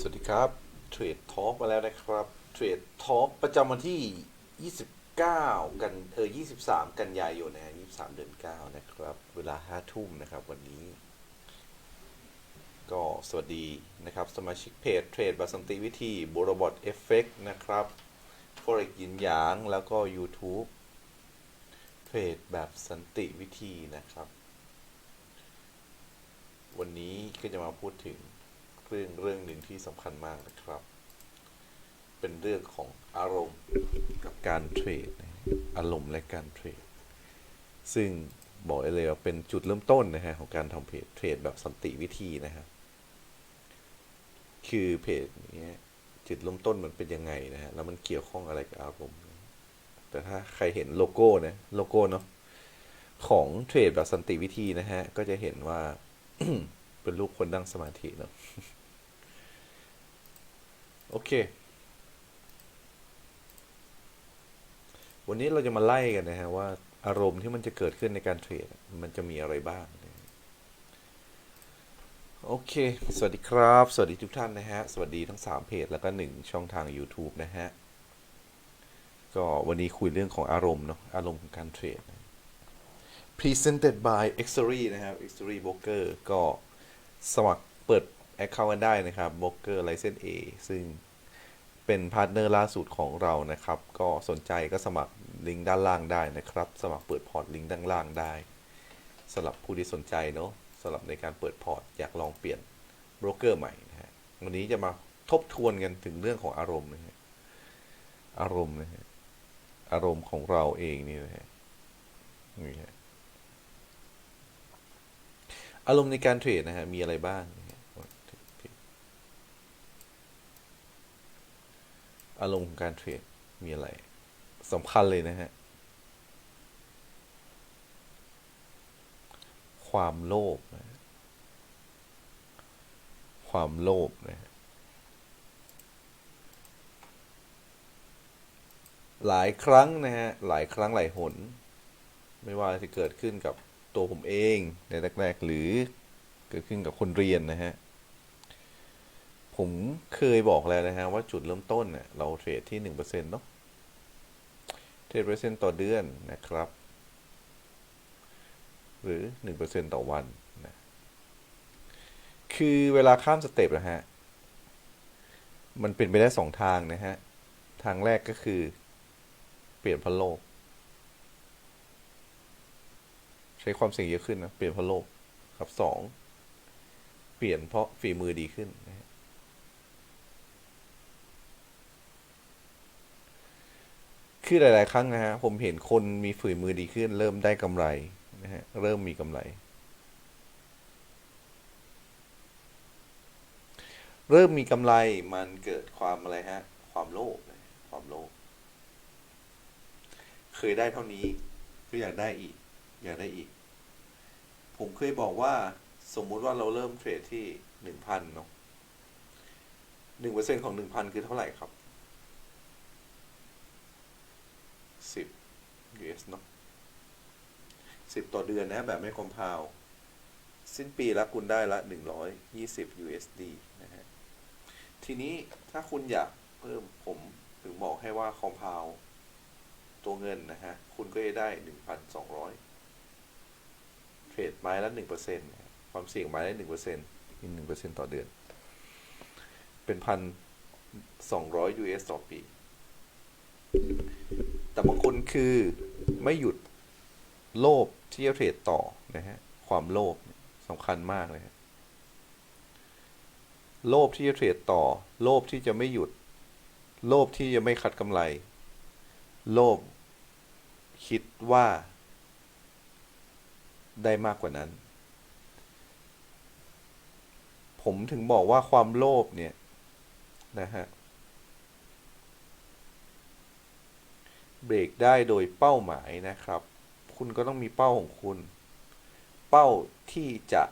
สวัสดีครับเทรดทอ l k มาแล้วนะครับเทรดทอ l k ประจำวันที่ 29 กันเออ23 กันยายนนะฮะ23 เดือน 9 นะครับ เวลา 5 ทุ่มนะครับวันนี้ ก็สวัสดีนะครับ สมาชิกเพจเทรดบาสันติวิธีบรบอทเอฟเฟกนะครับ Forex ยินหยาง แล้วก็ YouTube เทรดแบบสันติวิธีนะครับ วันนี้ก็จะมาพูดถึง เรื่องเรื่องหนึ่งที่สำคัญมากนะครับ เป็นเรื่องของอารมณ์กับการเทรดนะอารมณ์และการเทรดซึ่งบอกเลยว่าเป็นจุดเริ่มต้นนะฮะของการทำเพจเทรดแบบสันติวิธีนะฮะคือเพจนี้จุดเริ่มต้นมันเป็นยังไงนะฮะแล้วมันเกี่ยวข้องอะไรกับอารมณ์แต่ถ้าใครเห็นโลโก้นะโลโก้เนาะของเทรดแบบสันติวิธีนะฮะก็จะเห็นว่า เป็นรูปคนนั่งสมาธิเนาะโอเค วันนี้เราจะมาไล่กันนะฮะว่าอารมณ์ที่มันจะเกิดขึ้นในการเทรดมันจะมีอะไรบ้าง โอเค สวัสดีครับ สวัสดีทุกท่านนะฮะ สวัสดีทั้ง 3 เพจแล้วก็ 1 ช่องทาง YouTube นะฮะ ก็วันนี้คุยเรื่องของอารมณ์เนาะ อารมณ์ของการเทรด Presented by x o r y นะครับ x o r y Broker ก็ สมัครเปิด Account กันได้นะครับ Broker License A ซึ่งเป็นพาร์ทเนอร์ล่าสุดของเรานะครับ ก็สนใจก็สมัครลิงก์ด้านล่างได้นะครับ สมัครเปิดพอร์ตลิงก์ด้านล่างได้สำหรับผู้ที่สนใจเนาะสำหรับในการเปิดพอร์ตอยากลองเปลี่ยนโบรกเกอร์ใหม่นะฮะวันนี้จะมาทบทวนกันถึงเรื่องของอารมณ์นะฮะอารมณ์นะฮะอารมณ์ของเราเองนี่นะฮะนี่ฮะ อารมณ์ในการเทรดนะฮะมีอะไรบ้าง อารมณ์ของการเทรดมีอะไรสำคัญเลยนะฮะ ความโลภนะฮะความโลภนะฮะหลายครั้งนะฮะ หลายครั้งหลายหน ไม่ว่าจะเกิดขึ้นกับ ตัวผมเองในแรกๆ หรือเกิดขึ้นกับคนเรียนนะฮะ ผมเคยบอกแล้วนะฮะ ว่าจุดเริ่มต้นเน่ยเราเทรดที่หนึ่งเปอร์เซ็นต์เนาะเทรดเปอร์เซ็นต์ต่อเดือนนะครับ หรือหนึ่งเปอร์เซ็นต์ต่อวันนะคือเวลาข้ามสเต็ปนะฮะ มันเป็นไปได้สองทางนะฮะ ทางแรกก็คือเปลี่ยนพันโลก ใช้ความเสี่ยงเยอะขึ้นนะเปลี่ยนเพราะโลภครับสองเปลี่ยนเพราะฝีมือดีขึ้นนะฮะคือหลาย ๆ ครั้งนะฮะผมเห็นคนมีฝีมือดีขึ้น เริ่มได้กำไรนะฮะเริ่มมีกำไร เริ่มมีกำไรมันเกิดความอะไรฮะความโลภความโลภเคยได้เท่านี้ก็อยากได้อีก อยากได้อีก ผมเคยบอกว่าสมมุติว่าเราเริ่มเทรดที่หนึ่งพันเนาะหนึ่งเปอร์เซ็นของหนึ่งพันคือเท่าไหร่ครับสิบ US เนาะสิบต่อเดือนนะ แบบไม่คอมเพลสิ้นปีแล้วคุณได้ละหนึ่งร้อยยี่สิบ USD นะฮะ ทีนี้ถ้าคุณอยากเพิ่มผมถึงบอกให้ว่าคอมเพลตัวเงินนะฮะ คุณก็จะได้หนึ่งพันสองร้อย รดไม้ละหนึ่งเปอร์เซ็นต์ความเสี่ยงไม้ละหนึ่งเปอร์เซ็นต์อีกหนึ่งเปอร์เซ็นต์ต่อเดือน เป็นพันสองร้อย US ต่อปี แต่บางคนคือไม่หยุดโลภที่จะเทรดต่อนะฮะ ความโลภสำคัญมากเลยฮะโลภที่จะเทรดต่อ โลภที่จะไม่หยุด โลภที่จะไม่คัดกำไร โลภคิดว่า ได้มากกว่านั้น ผมถึงบอกว่าความโลภเนี่ยนะฮะเบรกได้โดยเป้าหมายนะครับ คุณก็ต้องมีเป้าของคุณ เป้าที่จะ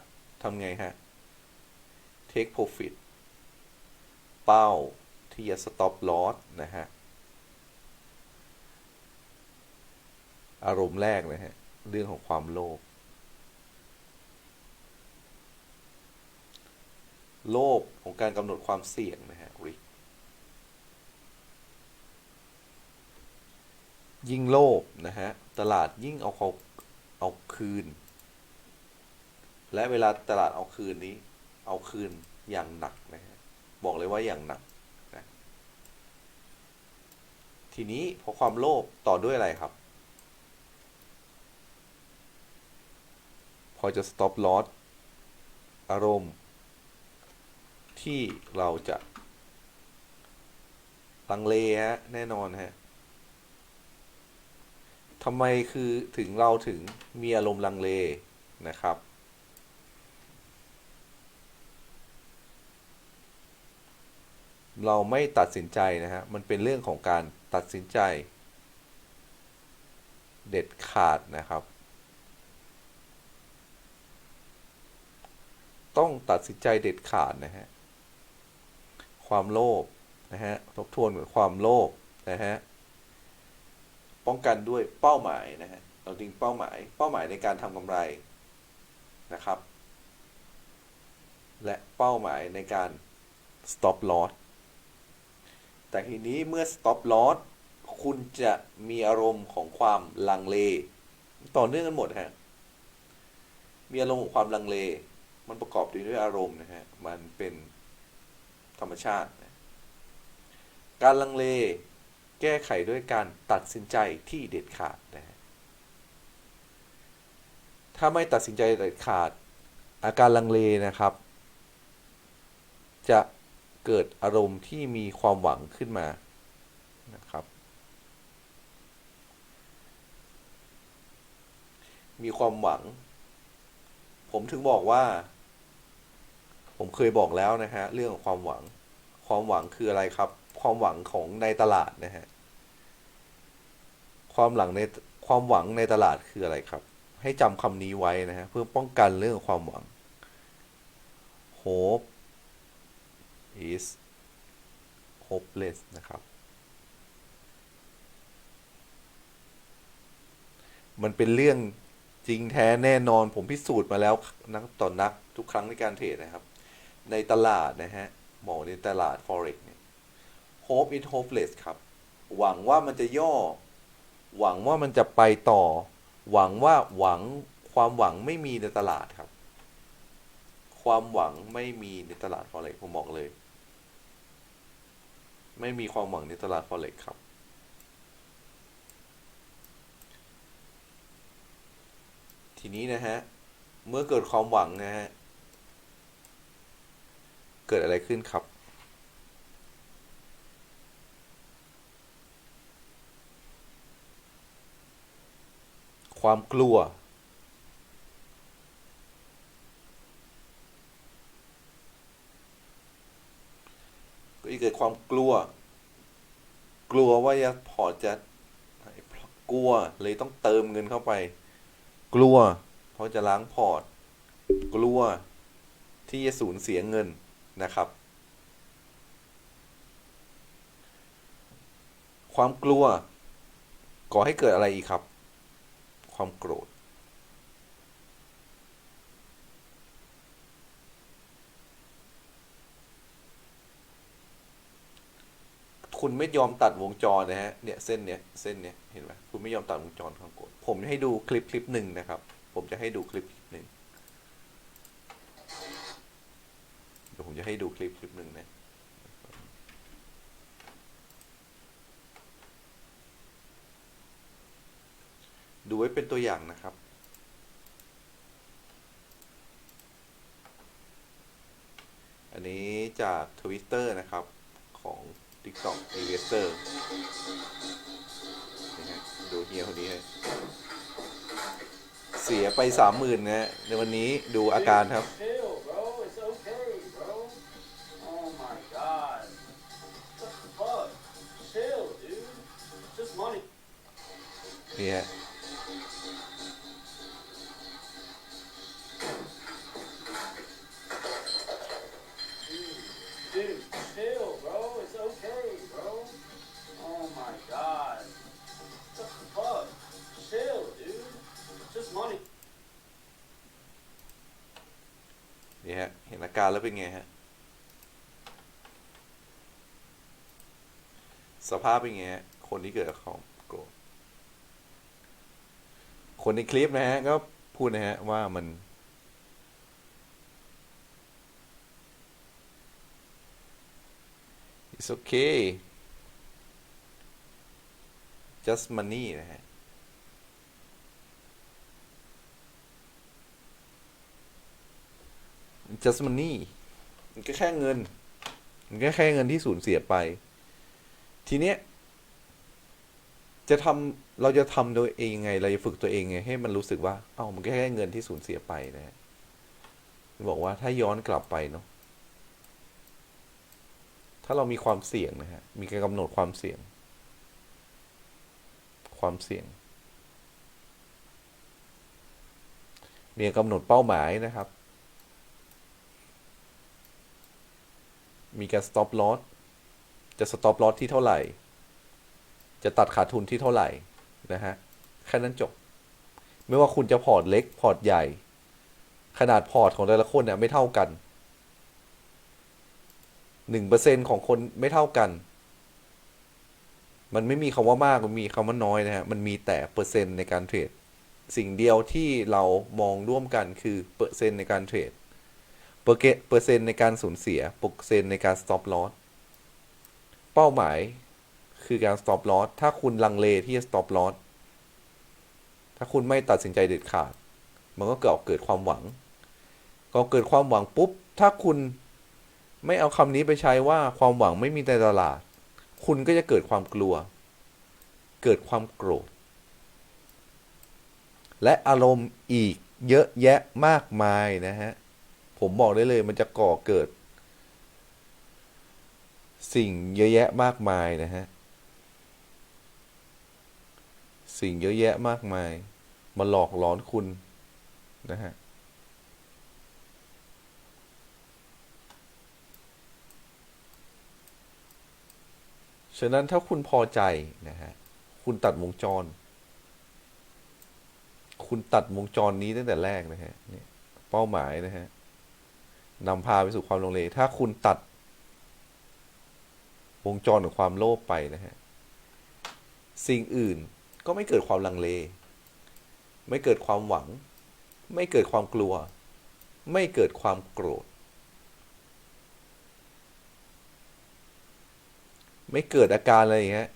ทำไงฮะ take profit เป้าที่จะ stop loss นะฮะ อารมณ์แรกนะฮะ เรื่องของความโลภ โลภของการกำหนดความเสี่ยงนะฮะ risk ยิ่งโลภนะฮะตลาดยิ่งเอาเขาเอาคืน และเวลาตลาดเอาคืนนี้ เอาคืนอย่างหนักนะฮะบอกเลยว่าอย่างหนักนะทีนี้พอความโลภต่อด้วยอะไรครับ พอจะ stop loss อารมณ์ ที่เราจะลังเลฮะแน่นอนฮะทำไมคือถึงเราถึงมีอารมณ์ลังเลนะครับ เราไม่ตัดสินใจนะฮะมันเป็นเรื่องของการตัดสินใจ เด็ดขาดนะครับ ต้องตัดสินใจเด็ดขาดนะฮะ ความโลภนะฮะทบทวนก่อนความโลภนะฮะป้องกันด้วยเป้าหมายนะฮะเราดึงเป้าหมายเป้าหมายในการทำกำไรนะครับ และเป้าหมายในการ stop loss แต่ทีนี้เมื่อ stop loss คุณจะมีอารมณ์ของความลังเล ต่อเนื่องกันหมดฮะมีอารมณ์ของความลังเล มันประกอบด้วยอารมณ์นะฮะมันเป็น ธรรมชาติ การลังเลแก้ไขด้วยการตัดสินใจที่เด็ดขาดนะฮะถ้าไม่ตัดสินใจเด็ดขาด อาการลังเลนะครับ จะเกิดอารมณ์ที่มีความหวังขึ้นมานะครับ มีความหวัง ผมถึงบอกว่า ผมเคยบอกแล้วนะฮะเรื่องของความหวัง ความหวังคืออะไรครับ ความหวังของในตลาดนะฮะความหลังในความหวังในตลาดคืออะไรครับ ให้จำคำนี้ไว้นะฮะเพื่อป้องกันเรื่องความหวัง hope is hopeless นะครับ มันเป็นเรื่องจริงแท้แน่นอนผมพิสูจน์มาแล้วนักต่อนนักทุกครั้งในการเทรดนะครับ ในตลาดนะฮะบอกในตลาด forex เนี่ย hope is hopeless ครับ หวังว่ามันจะย่อ หวังว่ามันจะไปต่อ หวังว่าหวังความหวังไม่มีในตลาดครับ ความหวังไม่มีในตลาด forex ผมบอกเลย ไม่มีความหวังในตลาด forex ครับทีนี้นะฮะ เมื่อเกิดความหวังนะฮะ เกิดอะไรขึ้นครับ ความกลัว ก็จะเกิดความกลัว กลัวว่าจะพอจะกลัวเลยต้องเติมเงินเข้าไป กลัว เพราะจะล้างพอร์ต กลัวที่จะสูญเสียเงิน นะครับ ความกลัวก่อให้เกิดอะไรอีกครับ ความโกรธ คุณไม่ยอมตัดวงจรนะฮะ เนี่ยเส้นเนี้ยเส้นเนี้ยเห็นไหมคุณไม่ยอมตัดวงจรความโกรธ ผมจะให้ดูคลิปคลิปหนึ่งนะครับ ผมจะให้ดูคลิปคลิปหนึ่งเดี๋ยวผม จะให้ดูคลิปคลิปหนึ่งนะดูไว้เป็นตัวอย่างนะครับ อันนี้จาก Twitter นะครับของ TikTok Investor นี่ฮะดูเฮียคนนี้ฮะเสียไปสามหมื่นนะฮะในวันนี้ดูอาการครับ นี่ฮะนี่ฮเห็นอาการแล้วเป็นไงฮะ สภาพเป็นไงฮะ คนที่เกิดกับเขา คนในคลิปนะฮะก็พูดนะฮะว่ามัน it's okay just money นะฮะ just money มันก็แค่เงิน มันก็แค่เงินที่สูญเสียไป ทีเนี้ย จะทำเราจะทำโดยเองยังไง เราจะฝึกตัวเองไงให้มันรู้สึกว่า เอ้ามันแค่เงินที่สูญเสียไปนะบอกว่าถ้าย้อนกลับไปเนาะถ้าเรามีความเสี่ยงนะฮะ มีการกำหนดความเสี่ยง ความเสี่ยงมีการกำหนดเป้าหมายนะครับ มีการ stop loss จะ stop loss ที่เท่าไหร่ จะตัดขาดทุนที่เท่าไหร่นะฮะแค่นั้นจบ ไม่ว่าคุณจะพอร์ตเล็กพอร์ตใหญ่ ขนาดพอร์ตของแต่ละคนเนี่ยไม่เท่ากันหนึ่งเปอร์เซ็นของคนไม่เท่ากัน มันไม่มีคำว่ามากมันมีคำว่าน้อยนะฮะ มันมีแต่เปอร์เซ็นต์ในการเทรด สิ่งเดียวที่เรามองร่วมกันคือเปอร์เซ็นต์ในการเทรด เปอร์เซ็นต์ในการสูญเสีย เปอร์เซ็นต์ในการ stop loss เป้าหมาย คือการ stop loss ถ้าคุณลังเลที่จะ stop loss ถ้าคุณไม่ตัดสินใจเด็ดขาด มันก็เกิดเกิดความหวัง ก็เกิดความหวังปุ๊บ ถ้าคุณไม่เอาคำนี้ไปใช้ว่าความหวังไม่มีในตลาด คุณก็จะเกิดความกลัว เกิดความโกรธ และอารมณ์อีกเยอะแยะมากมายนะฮะ ผมบอกได้เลยมันจะก่อเกิด สิ่งเยอะแยะมากมายนะฮะ สิ่งเยอะแยะมากมาย มาหลอกหลอนคุณนะฮะฉะนั้นถ้าคุณพอใจนะฮะคุณตัดวงจร คุณตัดวงจรนี้ตั้งแต่แรกนะฮะเนี่ยเป้าหมายนะฮะนำพาไปสู่ความลงเลถ้าคุณตัด วงจรของความโลภไปนะฮะ สิ่งอื่น ก็ไม่เกิดความลังเล ไม่เกิดความหวัง ไม่เกิดความกลัว ไม่เกิดความโกรธ ไม่เกิดอาการอะไรอย่างเงี้ย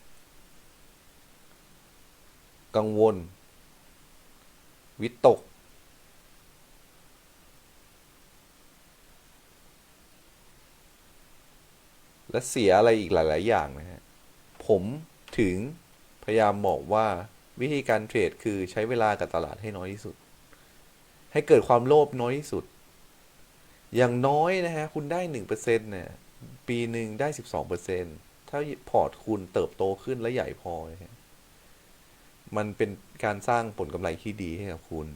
กังวล วิตก และเสียอะไรอีกหลาย ๆ อย่างนะฮะ ผมถึง ยายามบอกว่าวิธีการเทรดคือใช้เวลากับตลาดให้น้อยที่สุด ให้เกิดความโลภน้อยที่สุด อย่างน้อยนะฮะ คุณได้หนึ่งเปอร์เซ็นต์เนี่ย ปีหนึ่งได้สิบสองเปอร์เซ็นต์ถ้าพอร์ตคุณเติบโตขึ้นและใหญ่พอนะะมันเป็นการสร้างผลกำไรที่ดีให้กับคุณ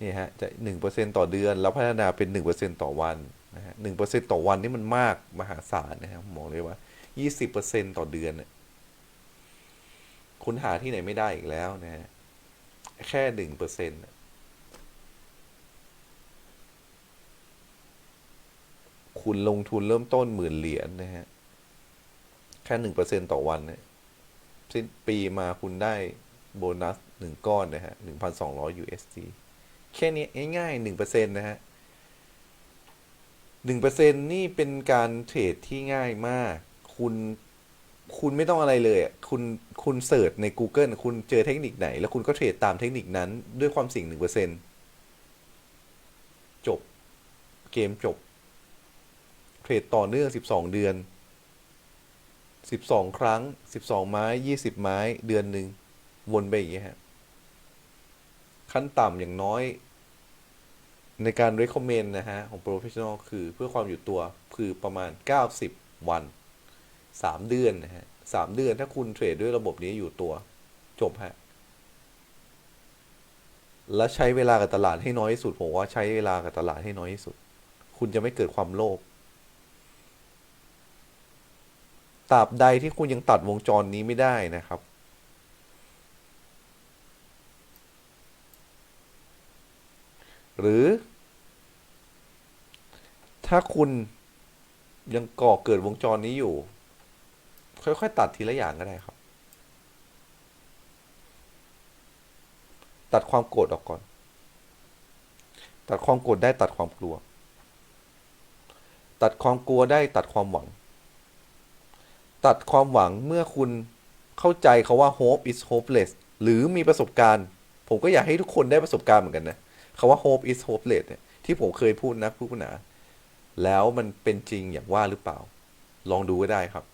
นี่ฮะ จะหนึ่งเปอร์เซ็นต่อเดือน แล้วพัฒนาเป็นหนึ่งเปอร์เซ็นต่อวันนะฮะหนึ่งเปอร์เซ็นต่อวันนี่มันมากมหาศาลนะครับมอกเลยว่ายี่สิบเปอร์เซ็นต่อเดือนเนี่ย คุณหาที่ไหนไม่ได้อีกแล้วนะฮะแค่หนึ่งเปอร์เซ็นต์คุณลงทุนเริ่มต้นหมื่นเหรียญนะฮะ แค่หนึ่งเปอร์เซ็นต่อวันเนี่ยสิ้นปีมาคุณได้โบนัสหนึ่งก้อนนะฮะหนึ่งพันสองร้อย USD แค่นี้ง่ายๆหนึ่งเปอร์เซ็นต์นะฮะหนึ่งเปอร์เซ็นต์นี่เป็นการเทรดที่ง่ายมาก คุณ คุณไม่ต้องอะไรเลยอะคุณคุณเสิร์ชใน Google คุณเจอเทคนิคไหน แล้วคุณก็เทรดตามเทคนิคนั้นด้วยความเสี่ยงหนึ่งเปอร์เซ็นจบ เกมจบ เทรดต่อเนื่องสิบสองเดือนสิบสองครั้งสิบสองไม้ยี่สิบไม้เดือนหนึ่งวนไปอย่างเงี้ยฮะขั้นต่ำอย่างน้อย ในการ recommend นะฮะ ของ professional คือเพื่อความอยู่ตัวคือประมาณ 90 วัน 3เดือนนะฮะ3เดือนถ้าคุณเทรดด้วยระบบนี้อยู่ตัว จบฮะ และใช้เวลากับตลาดให้น้อยที่สุด ผมว่าใช้เวลากับตลาดให้น้อยที่สุด คุณจะไม่เกิดความโลภตราบใดที่คุณยังตัดวงจรนี้ไม่ได้นะครับ หรือ ถ้าคุณยังก่อเกิดวงจรนี้อยู่ ค่อยๆตัดทีละอย่างก็ได้ครับ ตัดความโกรธออกก่อน ตัดความโกรธได้ตัดความกลัว ตัดความกลัวได้ตัดความหวัง ตัดความหวังเมื่อคุณเข้าใจเขาว่า hope is hopeless หรือมีประสบการณ์ ผมก็อยากให้ทุกคนได้ประสบการณ์เหมือนกันนะคาว่า hope is hopeless เนี่ยที่ผมเคยพูดนะผู้ปัญหาแล้วมันเป็นจริงอย่างว่าหรือเปล่า ลองดูก็ได้ครับ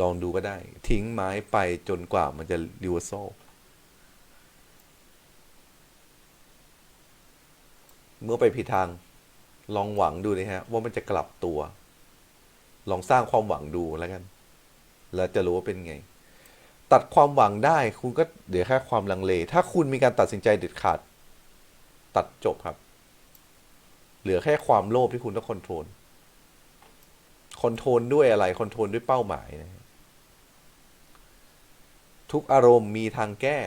ลองดูก็ได้ ทิ้งไม้ไปจนกว่ามันจะดิวโซเมื่อไปผิดทาง ลองหวังดูนะฮะ ว่ามันจะกลับตัว ลองสร้างความหวังดูแล้วกัน แล้วจะรู้ว่าเป็นไง ตัดความหวังได้ คุณก็เดี๋ยวแค่ความลังเล ถ้าคุณมีการตัดสินใจเด็ดขาด ตัดจบครับ เหลือแค่ความโลภที่คุณต้องคอนโทรลคอนโทรลด้วยอะไรคอนโทรลด้วยเป้าหมายนะฮะ ทุกอารมณ์มีทางแก้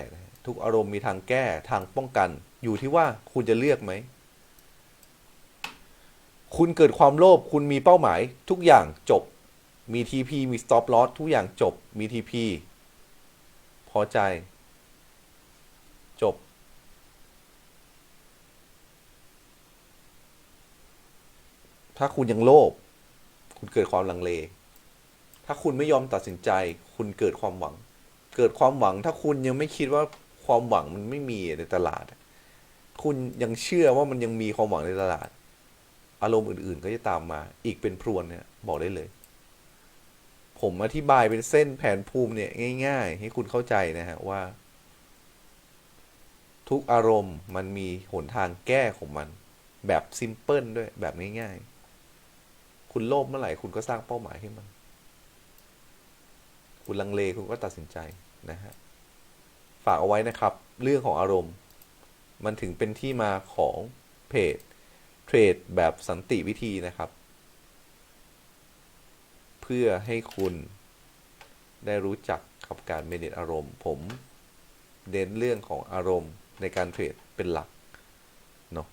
ทุกอารมณ์มีทางแก้ทางป้องกัน อยู่ที่ว่าคุณจะเลือกไหม คุณเกิดความโลภคุณมีเป้าหมาย ทุกอย่างจบ มี TP มี stop loss ทุกอย่างจบมี TP พอใจ จบ ถ้าคุณยังโลภคุณเกิดความลังเล ถ้าคุณไม่ยอมตัดสินใจ คุณเกิดความหวัง เกิดความหวัง ถ้าคุณยังไม่คิดว่าความหวังมันไม่มีในตลาด คุณยังเชื่อว่ามันยังมีความหวังในตลาด อารมณ์อื่น ๆ ก็จะตามมา อีกเป็นพรวนเนี่ยบอกได้เลย ผมอธิบายเป็นเส้นแผนภูมิเนี่ยง่าย ๆ ให้คุณเข้าใจนะฮะว่า ทุกอารมณ์มันมีหนทางแก้ของมัน แบบซิมเพิลด้วยแบบง่ายๆ คุณโลภเมื่อไหร่คุณก็สร้างเป้าหมายให้มัน คุณลังเลคุณก็ตัดสินใจ นะฮะฝากเอาไว้นะครับ เรื่องของอารมณ์ มันถึงเป็นที่มาของเพจเทรดแบบสันติวิธีนะครับ เพื่อให้คุณได้รู้จักกับการเมเนจอารมณ์ ผมเน้นเรื่องของอารมณ์ในการเทรดเป็นหลักเนาะ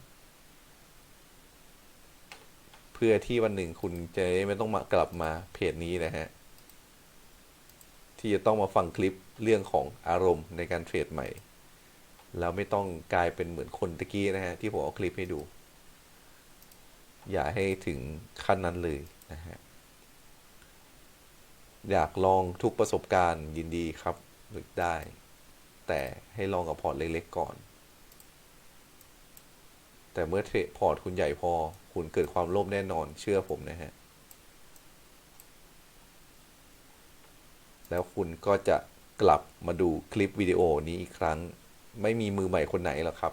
เพื่อที่วันหนึ่งคุณจะไม่ต้องมากลับมาเพจนี้นะฮะ ที่จะต้องมาฟังคลิปเรื่องของอารมณ์ในการเทรดใหม่ แล้วไม่ต้องกลายเป็นเหมือนคนตะกี้นะฮะ ที่ผมเอาคลิปให้ดู อย่าให้ถึงขั้นนั้นเลยนะฮะ อยากลองทุกประสบการณ์ยินดีครับหรือได้ แต่ให้ลองกับพอร์ตเล็กๆก่อน แต่เมื่อเทรดพอร์ตคุณใหญ่พอ คุณเกิดความโลภแน่นอนเชื่อผมนะฮะ แล้วคุณก็จะกลับมาดูคลิปวิดีโอนี้อีกครั้ง ไม่มีมือใหม่คนไหนหรอกครับ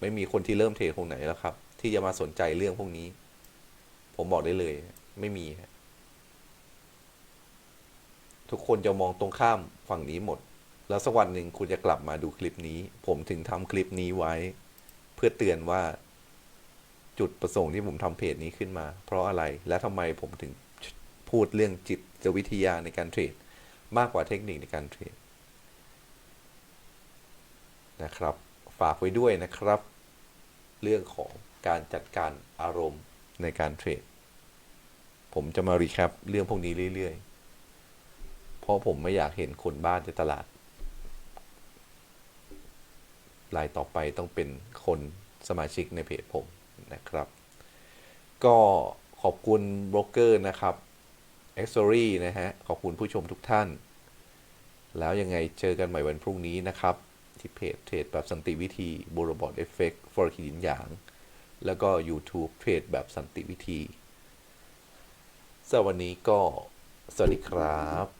ไม่มีคนที่เริ่มเทรดคนไหนแล้วครับ ที่จะมาสนใจเรื่องพวกนี้ ผมบอกได้เลย ไม่มีทุกคนจะมองตรงข้ามฝั่งนี้หมด แล้วสักวันหนึ่งคุณจะกลับมาดูคลิปนี้ ผมถึงทำคลิปนี้ไว้ เพื่อเตือนว่า จุดประสงค์ที่ผมทำเพจนี้ขึ้นมา เพราะอะไรและทำไมผมถึง พูดเรื่องจิตวิทยาในการเทรดมากกว่าเทคนิคในการเทรดนะครับ ฝากไว้ด้วยนะครับ เรื่องของการจัดการอารมณ์ในการเทรดผมจะมารีแคปเรื่องพวกนี้เรื่อยๆ เพราะผมไม่อยากเห็นคนบ้านในตลาดรายต่อไปต้องเป็นคนสมาชิกในเพจผมนะครับ ก็ขอบคุณโบรกเกอร์นะครับ e x o r y นะฮะ ขอบคุณผู้ชมทุกท่าน แล้วยังไงเจอกันใหม่วันพรุ่งนี้นะครับ ที่เพจเทรดแบบสันติวิธีบูรบอดเอฟเฟกต์ฟอร์คินหยาง แล้วก็ YouTube เทรดแบบสันติวิธีสำหรับวันนี้ก็สวัสดีครับ